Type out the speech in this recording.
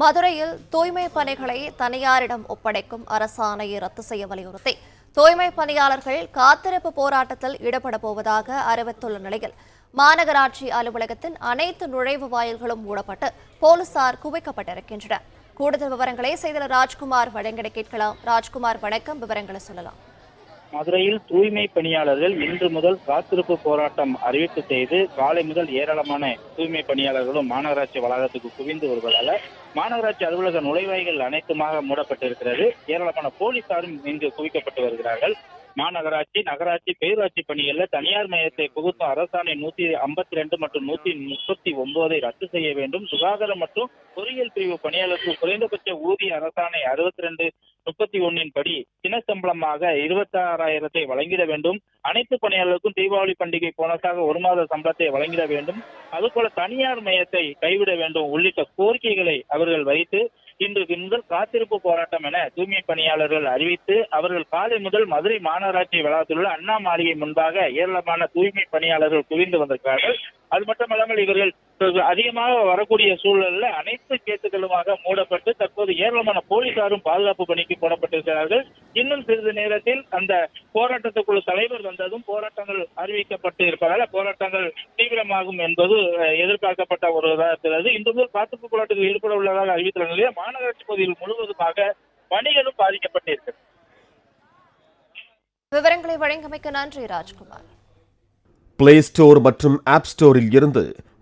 மதுரையில் தூய்மை பணிகளை தனியாரிடம் ஒப்படைக்கும் அரசாணையை ரத்து செய்ய வலியுறுத்தி. தூய்மை பணியாளர்கள் காத்திருப்பு போராட்டத்தில் ஈடுபட போவதாக அறிவித்துள்ள நிலையில் மாநகராட்சி அலுவலகத்தின் அனைத்து நுழைவு வாயில்களும் மூடப்பட்டு போலீசார் குவிக்கப்பட்டிருக்கின்றனர். கூடுதல் விவரங்களை செய்தியாளர் ராஜ்குமார் வழங்கிட கேட்கலாம். ராஜ்குமார் வணக்கம். விவரங்களை சொல்லலாம். மதுரையில் தூய்மை பணியாளர்கள் இன்று முதல் காத்திருப்பு போராட்டம் அறிவிப்பு செய்து காலை முதல் ஏராளமான தூய்மை பணியாளர்களும் மாநகராட்சி வளாகத்துக்கு குவிந்து வருவதால மாநகராட்சி அலுவலக நுழைவாய்கள் அனைத்துமாக மூடப்பட்டிருக்கிறது. ஏராளமான போலீசாரும் இங்கு குவிக்கப்பட்டு வருகிறார்கள். மாநகராட்சி நகராட்சி பேரூராட்சி பணிகளில் தனியார் மையத்தை புகுத்தும் அரசாணை நூத்தி ஐம்பத்தி ரெண்டு மற்றும் நூத்தி முப்பத்தி ஒன்பதை ரத்து செய்ய வேண்டும். சுகாதாரம் மற்றும் பொறியியல் பிரிவு பணியாளருக்கு குறைந்தபட்ச ஊதிய அரசாணை அறுபத்தி ரெண்டு முப்பத்தி ஒன்னின் படி தின சம்பளமாக இருபத்தி ஆறாயிரத்தை வழங்கிட வேண்டும். அனைத்து பணியாளர்களுக்கும் தீபாவளி பண்டிகை போனஸாக ஒரு மாத சம்பளத்தை வழங்கிட வேண்டும். அதுபோல தனியார் மையத்தை கைவிட வேண்டும் உள்ளிட்ட கோரிக்கைகளை அவர்கள் வைத்து இன்று முதல் காத்திருப்பு போராட்டம் என தூய்மை பணியாளர்கள் அறிவித்து அவர்கள் காலை முதல் மதுரை மாநகராட்சி வளாகத்தில் உள்ள அண்ணா மாளிகை முன்பாக ஏராளமான தூய்மை பணியாளர்கள் குவிந்து வந்திருக்கிறார்கள். அது மட்டுமல்லாமல் இவர்கள் அதிகமாக வரக்கூடிய சூழல்ல அனைத்து கேட்டுகளுமாக மூடப்பட்டு தற்போது ஏராளமான போலீசாரும் பாதுகாப்பு பணிக்கு போடப்பட்டிருக்கிறார்கள் இன்னும் சிறிது நேரத்தில் அந்த போராட்டத்துக்குழு தலைவர் வந்ததும் போராட்டங்கள் அறிவிக்கப்பட்டு இருப்பதால போராட்டங்கள் தீவிரமாகும் என்பது எதிர்பார்க்கப்பட்ட ஒரு இருக்கிறது இன்று முதல் காத்திருப்பு போராட்டத்தில் ஈடுபட உள்ளதாக அறிவித்துள்ள நிலையில் மாநகராட்சி பகுதியில் முழுவதுமாக பணிகளும் பாதிக்கப்பட்டிருக்கிறது. விவரங்களை வழங்கியமைக்கு நன்றி ராஜ்குமார். பிளே ஸ்டோர் மற்றும் ஆப் ஸ்டோரில் இருந்து